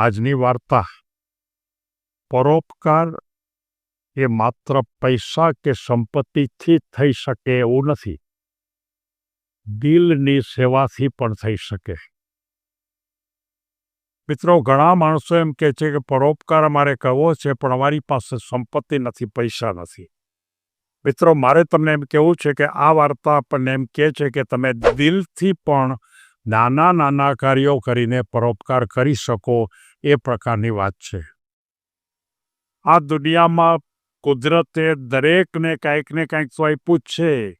આજની વાર્તા. પરોપકાર એ માત્ર પૈસા કે સંપત્તિથી થઈ શકે એવું નથી. દિલની સેવાથી પણ થઈ શકે. મિત્રો, ઘણા માણસો એમ કહે છે કે પરોપકાર અમારે કરવો છે, પણ અમારી પાસે સંપત્તિ નથી, પૈસા નથી. મિત્રો, મારે તમને એમ કહેવું છે કે આ વાર્તા આપણને એમ કહે છે કે તમે દિલથી પણ નાના નાના કાર્યો કરીને પરોપકાર કરી શકો એ પ્રકારની વાત છે. આ દુનિયામાં કુદરતે દરેકને કાંઈક ને કાંઈક તો આપ્યું છે.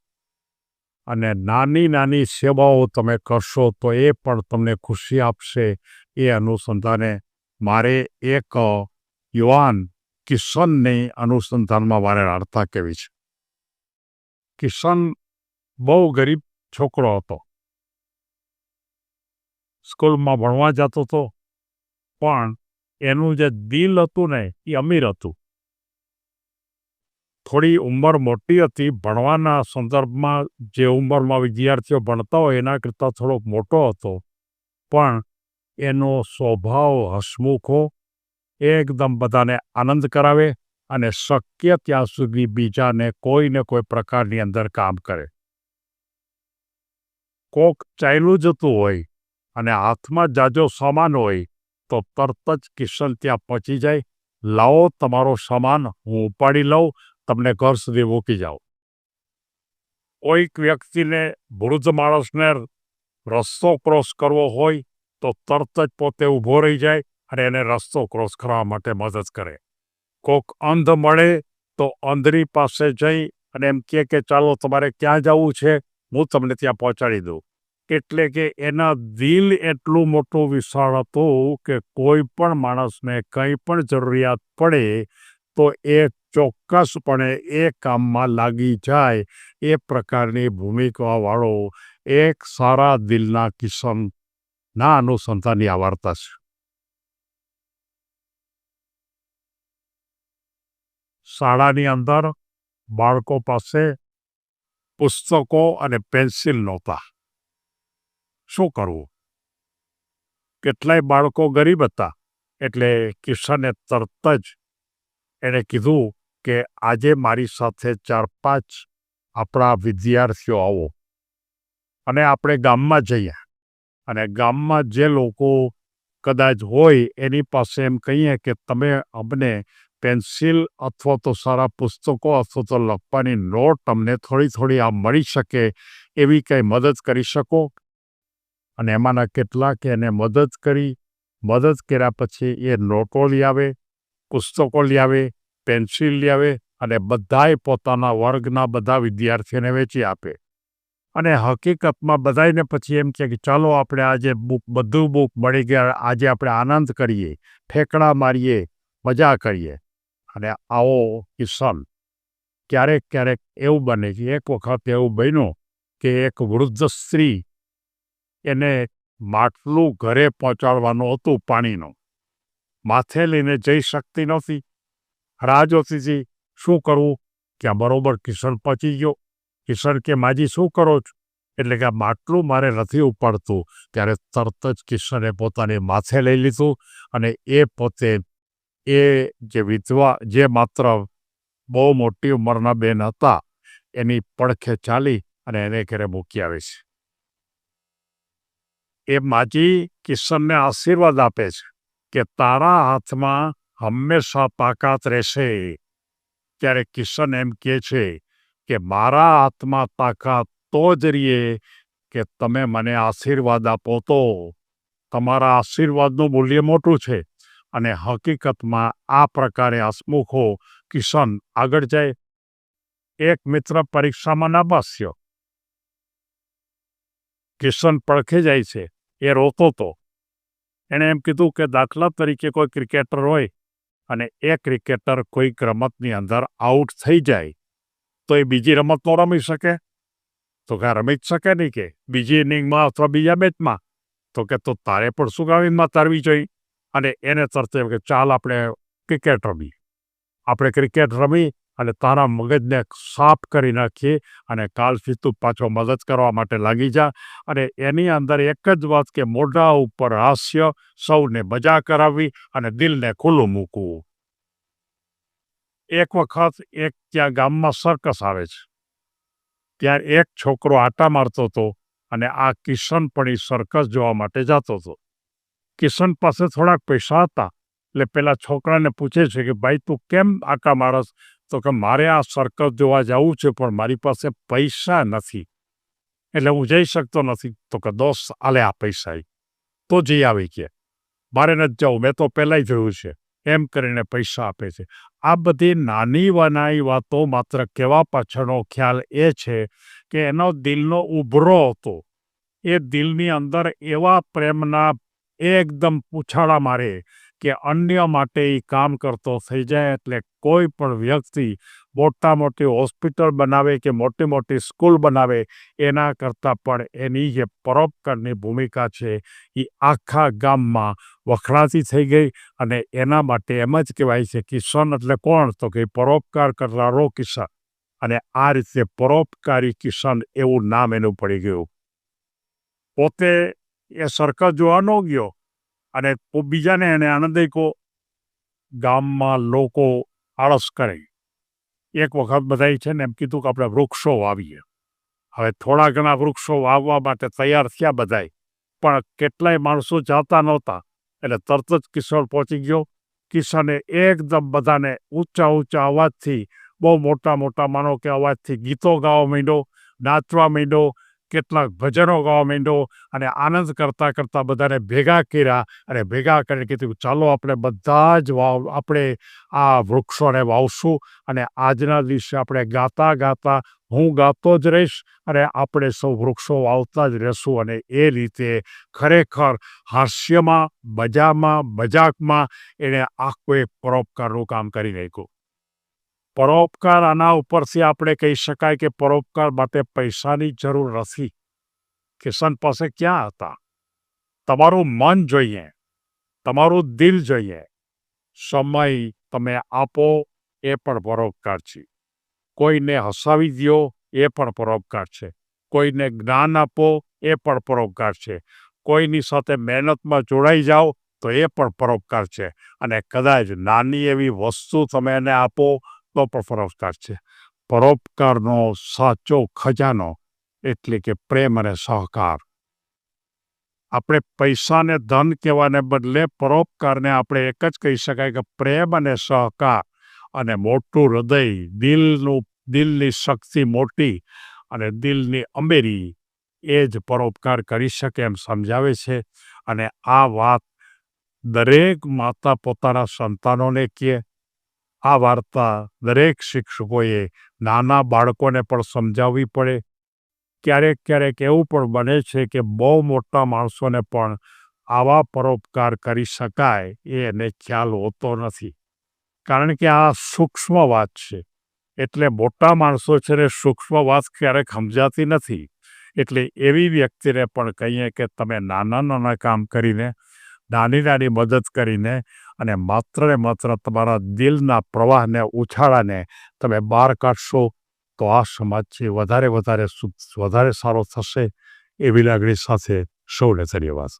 અને નાની નાની સેવાઓ તમે કરશો તો એ પણ તમને ખુશી આપશે. એ અનુસંધાને મારે એક યુવાન કિશનની અનુસંધાનમાં મારે વાર્તા કેવી છે. કિશન બહુ ગરીબ છોકરો હતો. સ્કૂલમાં ભણવા જતો હતો પણ એનું જે દિલ હતું ને, એ અમીર હતું. થોડી ઉંમર મોટી હતી. ભણવાના સંદર્ભમાં જે ઉંમરમાં વિદ્યાર્થીઓ ભણતા હોય, એના કરતાં થોડો મોટો હતો. પણ એનો સ્વભાવ, હસમુખો એકદમ બધાને આનંદ કરાવે અને શક્ય ત્યાં સુધી બીજાને કોઈને કોઈ પ્રકારની અંદર કામ કરે. કોક ચાલ્યું જતું હોય અને હાથમાં જાજો સામાન હોય તો તરત જ કિશન ત્યાં પહોંચી જાય. લાવો, તમારો સામાન, હું ઉપાડી લઉં, તમને ઘર સુધી મૂકી જાઉં. કોઈક વ્યક્તિને વૃદ્ધ માણસને રસ્તો ક્રોસ કરવો હોય, તો તરત જ પોતે ઊભો રહી જાય અને એને રસ્તો ક્રોસ કરવા માટે મદદ કરે. કોક અંધ મળે, તો અંધની પાસે જઈ અને એમ કહે કે, ચાલો, તમારે ક્યાં જવું છે? હું તમને ત્યાં પહોંચાડી દઉં. એટલે કે એના દિલ એટલું મોટું વિશાળ હતું કે કોઈ પણ માણસને કંઈ પણ જરૂરિયાત પડે, તો એ ચોક્કસપણે એ કામમાં લાગી જાય એ પ્રકારની ભૂમિકાવાળો એક સારા દિલના કિસમના અનુસંધાનની આ વાર્તા છે. શાળાની અંદર બાળકો પાસે પુસ્તકો અને પેન્સિલ નહોતા. શું કરવું? કેટલાય બાળકો ગરીબ હતા, એટલે કિશને તરત જ એણે કીધું કે આજે મારી સાથે ચાર પાંચ આપણા વિદ્યાર્થીઓ આવો. અને આપણે ગામમાં જઈએ. અને ગામમાં જે લોકો કદાચ હોય એની પાસે એમ કહીએ કે તમે અમને પેન્સિલ અથવા તો સારા પુસ્તકો અથવા તો લખવાની નોટ અમને થોડી થોડી આ મળી શકે એવી કંઈ મદદ કરી શકો? અને એમાંના કેટલાક એને મદદ કરી. મદદ કર્યા પછી એ નોટો લઈ આવે, પુસ્તકો લઈ આવે, પેન્સિલ લઈ આવે અને બધાએ પોતાના વર્ગના બધા વિદ્યાર્થીઓને વેચી આપે. અને હકીકતમાં બધાને પછી એમ કે ચાલો આપણે આજે બુક, બધું બુક મળી ગયા, આજે આપણે આનંદ કરીએ ઠેકડા મારીએ, મજા કરીએ. અને આવો કિસ્સન ક્યારેક ક્યારેક એવું બને છે એક વખત એવું બન્યું કે એક વૃદ્ધ સ્ત્રી એને માટલું ઘરે પહોંચાડવાનું હતું પાણીનું. માથે લઈને જઈ શકતી નહોતી. જોતી શું કરવું? ક્યાં બરોબર કિશન પહોંચી ગયો. કિશન કે, માજી, શું કરો છો? એટલે કે માટલું મારે નથી ઉપાડતું. ત્યારે તરત જ કિશને પોતાની માથે લઈ લીધું અને એ પોતે, એ જે વિધવા, જે માત્ર બહુ મોટી ઉંમરના બેન હતા, એની પડખે ચાલી અને એને ઘરે મૂકી આવે છે. એ માજી કિશનને આશીર્વાદ આપે છે કે તારા હાથમાં હંમેશા તાકાત રહેશે. ત્યારે કિશન એમ કહે છે કે મારા હાથમાં તાકાત તો જ રહીએ કે તમે મને આશીર્વાદ આપો તો. તમારા આશીર્વાદનું મૂલ્ય મોટું છે અને હકીકતમાં આ પ્રકારે હસમુખો કિશન આગળ જાય. એક મિત્ર પરીક્ષામાં નાપાસ્યો કિશન પડખે જાય છે. એ રોતો તો. એણે એમ કીધું કે દાખલા તરીકે કોઈ ક્રિકેટર હોય અને એ ક્રિકેટર કોઈક રમતની અંદર આઉટ થઈ જાય, તો એ બીજી રમત ન રમી શકે. તો કે રમી જ શકે નહીં કે? બીજી ઇનિંગમાં અથવા બીજા મેચમાં? તો કે તો તારે પણ શું ગામીમાં તારવી જોઈએ? અને એને તરત કે ચાલ આપણે ક્રિકેટ રમી આપણે ક્રિકેટ રમી અને તારા મગજને સાફ કરી નાખીએ અને કાલથી તું પાછો મદદ કરવા માટે લાગી જા. અને એની અંદર એક જ વાત કે મોઢા ઉપર હાસ્ય સૌને મજા કરાવવી અને દિલને ખુલ્લું મૂકવું. એક વખત એક ત્યાં ગામમાં સર્કસ આવે છે. ત્યાં એક છોકરો આટા મારતો હતો અને આ કિશન પણ એ સર્કસ જોવા માટે જતો હતો. કિશન પાસે થોડાક પૈસા હતા, એટલે પેલા છોકરાને પૂછે છે કે, ભાઈ, તું કેમ આટા મારસ? તો કે મારે આ સર્કસ જોવા જવું છે, પણ મારી પાસે પૈસા નથી. એટલે હું જઈ શકતો નથી. તો કે દોસ્ત, આલે આ પૈસા. તો જઈ આવી કે. મારે નથી જવું. મેં તો પહેલાંય જોયું છે. એમ કરીને પૈસા આપે છે. આ બધી નાની વનાઈ વાતો માત્ર કહેવા પાછળનો ખ્યાલ એ છે કે એનો દિલનો ઉભરો હતો. એ દિલની અંદર એવા પ્રેમના એકદમ પૂછાળા મારે કે અન્ય માટે એ કામ કરતો થઈ જાય એટલે કોઈ પણ વ્યક્તિ મોટા મોટી હોસ્પિટલ બનાવે કે મોટી મોટી સ્કૂલ બનાવે, એના કરતાં પણ એની જે પરોપકારની ભૂમિકા છે એ આખા ગામમાં વખણાતી થઈ ગઈ અને એના માટે એમ જ કહેવાય છે કિશન એટલે કોણ? તો કે પરોપકાર કરનારો કિશન અને આ રીતે પરોપકારી કિશન એવું નામ એનું પડી ગયું. પોતે એ સર્કસ જોવા ન ગયો. અને બીજાને એને આનંદ કો ગામમાં લોકો આળસ કરે. એક વખત બધાય છે ને એમ કીધું કે આપણે વૃક્ષો વાવીએ. હવે થોડા ઘણા વૃક્ષો વાવવા માટે તૈયાર થયા બધાય પણ કેટલાય માણસો જાતા નહોતા. એટલે તરત જ કિશોર પહોંચી ગયો. કિશને એકદમ બધાને ઊંચા ઊંચા અવાજથી, બહુ મોટા મોટા માનો કે અવાજથી ગીતો ગાવા માંડ્યો, નાચવા માંડ્યો કેટલાક ભજનો ગાવા માંડ્યો અને આનંદ કરતાં કરતાં બધાને ભેગા કર્યા અને ભેગા કરીને કીધું, ચાલો આપણે બધા જ વાવ, આપણે આ વૃક્ષોને વાવશું અને આજના દિવસે આપણે ગાતા ગાતા હું ગાતો જ રહીશ અને આપણે સૌ વૃક્ષો વાવતા જ રહેશું. અને એ રીતે ખરેખર હાસ્યમાં, મજામાં, મજાકમાં એણે આખું એક પરોપકારનું કામ કરી નાખ્યું. પરોપકાર આના ઉપરથી આપણે કહી શકાય કે પરોપકાર માટે પૈસાની જરૂર નથી. કિશન પાસે ક્યાં હતા? તમારું મન જોઈએ. તમારું દિલ જોઈએ. સમય તમે આપો, એ પણ પરોપકાર છે. કોઈને હસાવી દ્યો, એ પણ પરોપકાર છે. કોઈને જ્ઞાન આપો, એ પણ પરોપકાર છે. કોઈની સાથે મહેનતમાં જોડાઈ જાઓ, તો એ પણ પરોપકાર છે. અને કદાચ નાની એવી વસ્તુ તમે એને આપો તો પણ પરોપકાર છે. પરોપકારનો સાચો ખજાનો એટલે કે પ્રેમ અને સહકાર. આપણે પૈસાને ધન કહેવાને બદલે પરોપકારને આપણે એક જ કહી શકાય કે પ્રેમ અને સહકાર અને મોટું હૃદય, દિલનું, દિલની શક્તિ મોટી અને દિલની અમેરી એ જ પરોપકાર કરી શકે એમ સમજાવે છે. અને આ વાત દરેક માતા પોતાના સંતાનોને કહે આ વાર્તા દરેક શિક્ષકોએ નાના બાળકોને પણ સમજાવવી પડે. ક્યારેક ક્યારેક એવું પણ બને છે કે બહુ મોટા માણસોને પણ આવા પરોપકાર કરી શકાય એ એને ખ્યાલ હોતો નથી. કારણ કે આ સૂક્ષ્મ વાત છે. એટલે મોટા માણસો છે ને સૂક્ષ્મ વાત ક્યારેક સમજાતી નથી. એટલે એવી વ્યક્તિને પણ કહીએ કે તમે નાના નાના કામ કરીને, નાની નાની મદદ કરીને અને માત્ર ને માત્ર તમારા દિલના પ્રવાહને ઉછાળાને તમે બહાર કાઢશો, તો આ સમાજ છે વધારે વધારે વધારે સારો થશે એવી લાગણી સાથે સૌને ધન્યવાદ.